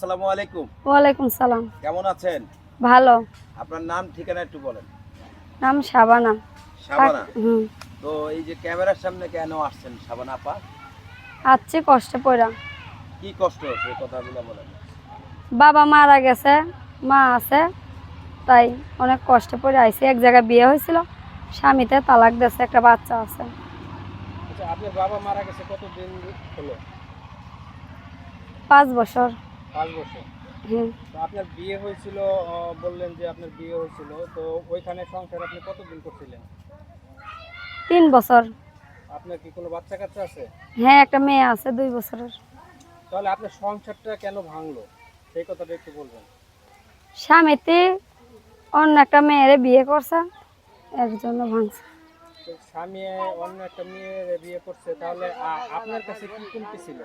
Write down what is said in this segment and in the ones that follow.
আসসালামু আলাইকুম। ওয়ালাইকুম সালাম। কেমন আছেন? ভালো। আপনার নাম ঠিকানা একটু বলেন। নাম শাবানা। শাবানা? হুম। তো এই যে ক্যামেরার সামনে কেন আসছেন শাবানা আপা? কষ্টে পড়া কি কষ্ট সেই কথাগুলো বলেন। বাবা মারা গেছে মা আছে তাই অনেক কষ্টে পড়ে আইছি। এক জায়গায় বিয়ে হয়েছিল স্বামীতে তালাক দিয়েছে একটা বাচ্চা আছে। আচ্ছা আপনার বাবা মারা গেছে কতদিন হলো? পাঁচ বছর। পাঁচ বছর। তো আপনার বিয়ে হয়েছিল বললেন যে আপনার বিয়ে হয়েছিল তো ওইখানে সংসার আপনি কতদিন করছিলেন? তিন বছর। আপনার কি কোনো বাচ্চা কাচ্চা আছে? হ্যাঁ একটা মেয়ে আছে দুই বছরের। তাহলে আপনার সংসারটা কেন ভাঙলো? সেই কথাটা একটু বলবেন। স্বামীতে অন্য একটা মেয়েরে বিয়ে করছে এর জন্য ভাঙছে। স্বামী অন্য একটা মেয়ের বিয়ে করছে তাহলে আপনার কাছে কি কমতি ছিল?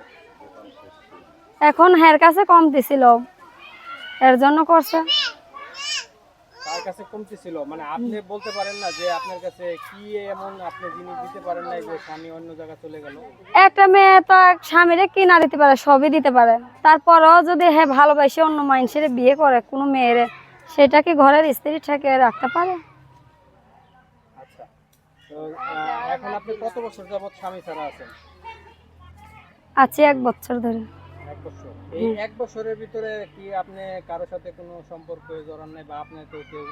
এখন হের কাছে কমতি ছিল। এর জন্য করছে। তার কাছে কমতি ছিল? মানে আপনি বলতে পারেন না যে আপনার কাছে কি এমন আপনি জিনিস দিতে পারেন নাই যে স্বামী অন্য জায়গায় চলে গেল? একটা মেয়ে তো স্বামীরে কিনা দিতে পারে সবই দিতে পারে। তারপরও যদি হ্যাঁ ভালোবাসে অন্য মানুষের বিয়ে করে কোনো মেয়েরে সেটা কি ঘরের স্ত্রী ঠেকে রাখতে পারে? এখন আপনি কত বছর যাবত স্বামী ছাড়া আছেন? আছি এক বছর ধরে। এক বছর। এই এক বছরের ভিতরে কি আপনি কারোর সাথে কোনো সম্পর্ক জড়ান নাই বা আপনার কেউ কেউ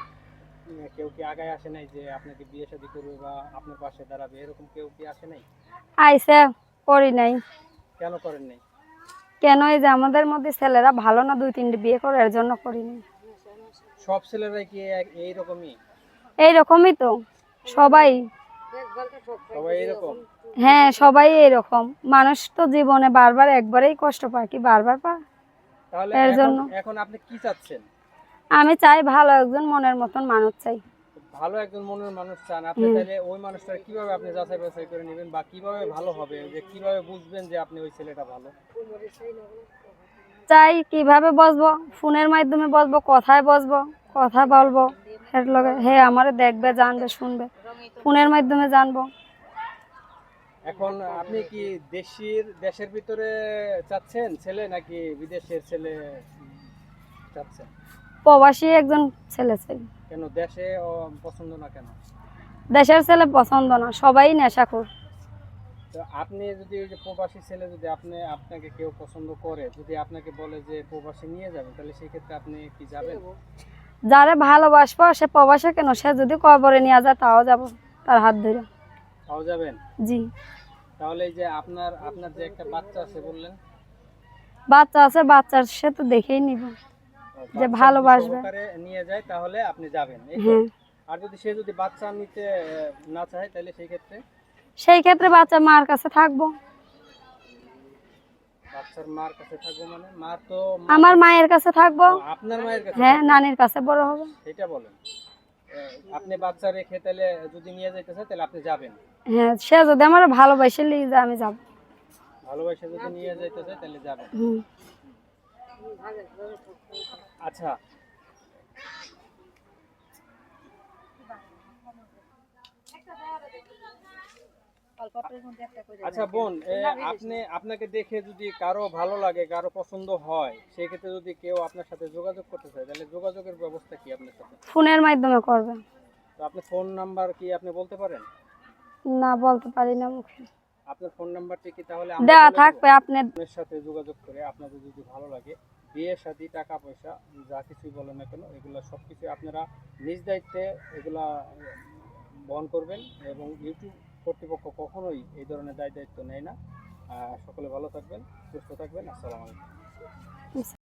কেউ কি আগায় আসে নাই যে আপনাকে বিয়ে শাদী করবে বা আপনার পাশে দাঁড়াবে? এরকম কেউ কি আসে নাই? আইসে করি নাই। কেন করেন নাই? কেন এই যে আমাদের মধ্যে ছেলেরা ভালো না দুই তিনটে বিয়ে করে এর জন্য করিনি সব ছেলেরাই কি এইরকমই? এইরকমই তো। সবাই হ্যাঁ সবাই এরকম। মানুষ তো জীবনে বারবার একবারেই কষ্ট পায় কি বারবার পায় এর জন্য। এখন আপনি কি চাচ্ছেন? আমি চাই ভালো একজন মনের মতন মানুষ চাই। ভালো একজন মনের মানুষ চান। আপনি তাহলে ওই মানুষটা কীভাবে আপনি যাচাই বাছাই করে নেবেন বা কীভাবে ভালো হবে? যে কীভাবে বুঝবেন যে আপনি ওই ছেলেটা ভালো? চাই কীভাবে বসবো? ফোনের মাধ্যমে বসবো? কথায় বসবো? কথা বলব? এর লগে হে আমারে দেখবে জানবে শুনবে। ফোনের মাধ্যমে জানব। এখন আপনি কি দেশের দেশের ভিতরে চাচ্ছেন ছেলে নাকি বিদেশের ছেলে চাচ্ছেন? প্রবাসী একজন ছেলে চাই। কেন দেশে পছন্দ না কেন? দেশের ছেলে পছন্দ না সবাই নেশাখোর তো আপনি যদি ওই যে প্রবাসী ছেলে যদি আপনি আপনাকে কেউ পছন্দ করে যদি আপনাকে বলে যে প্রবাসী নিয়ে যাবেন তাহলে সেই ক্ষেত্রে আপনি কি যাবেন? যারে ভালোবাসবো সে প্রবাসে কেন? সে যদি কবরে নিয়ে যায় তাও যাব তার হাত ধরে। তাও যাবেন? জি। তাহলে এই যে আপনার আপনার যে একটা বাচ্চা আছে বললেন? বাচ্চা আছে বাচ্চার সে তো দেখেই নিব। যে ভালোবাসবে। নিয়ে যায় তাহলে আপনি যাবেন? হ্যাঁ। আর যদি সে যদি বাচ্চা নিতে না চায় তাহলে সেই ক্ষেত্রে? সেই ক্ষেত্রে বাচ্চা মার কাছে থাকব। মার কাছে থাকব মানে? মার তো আমার মায়ের কাছে থাকব। আপনার মায়ের কাছে হ্যাঁ নানির কাছে বড় হবে। সেটা বলেন। আপনি বাচ্চা রেখে তাহলে যদি নিয়ে যাইতে চায় তাহলে আপনি যাবেন? হ্যাঁ সে যদি আমার ভালোবাসে লিয়ে যায় আমি যাব। ভালোবাসে যদি নিয়ে যাইতে চায় তাহলে যাবেন আচ্ছা। আচ্ছা বোন আপনি আপনাকে দেখে যদি কারও ভালো লাগে কারও পছন্দ হয় সেই ক্ষেত্রে যদি কেউ আপনার সাথে যোগাযোগ করতে চায় তাহলে যোগাযোগের ব্যবস্থা কি আপনার সাথে? ফোনের মাধ্যমে করবে তো আপনি ফোন নাম্বার কি আপনি বলতে পারেন? না বলতে পারি না মুখে। আপনার ফোন নাম্বারটি কি তাহলে আমরা দেওয়া থাকবে আপনি আপনার সাথে যোগাযোগ করে আপনাদের যদি ভালো লাগে বিয়ে শাদী টাকা পয়সা যা কিছুই বলেন না কেন এগুলো সব কিছু আপনারা নিজ দায়িত্বে এগুলা বহন করবেন এবং ইউটিউব কর্তৃপক্ষ কখনোই এই ধরনের দায় দায়িত্ব নেয় না। সকলে ভালো থাকবেন, সুস্থ থাকবেন। আসসালামু আলাইকুম।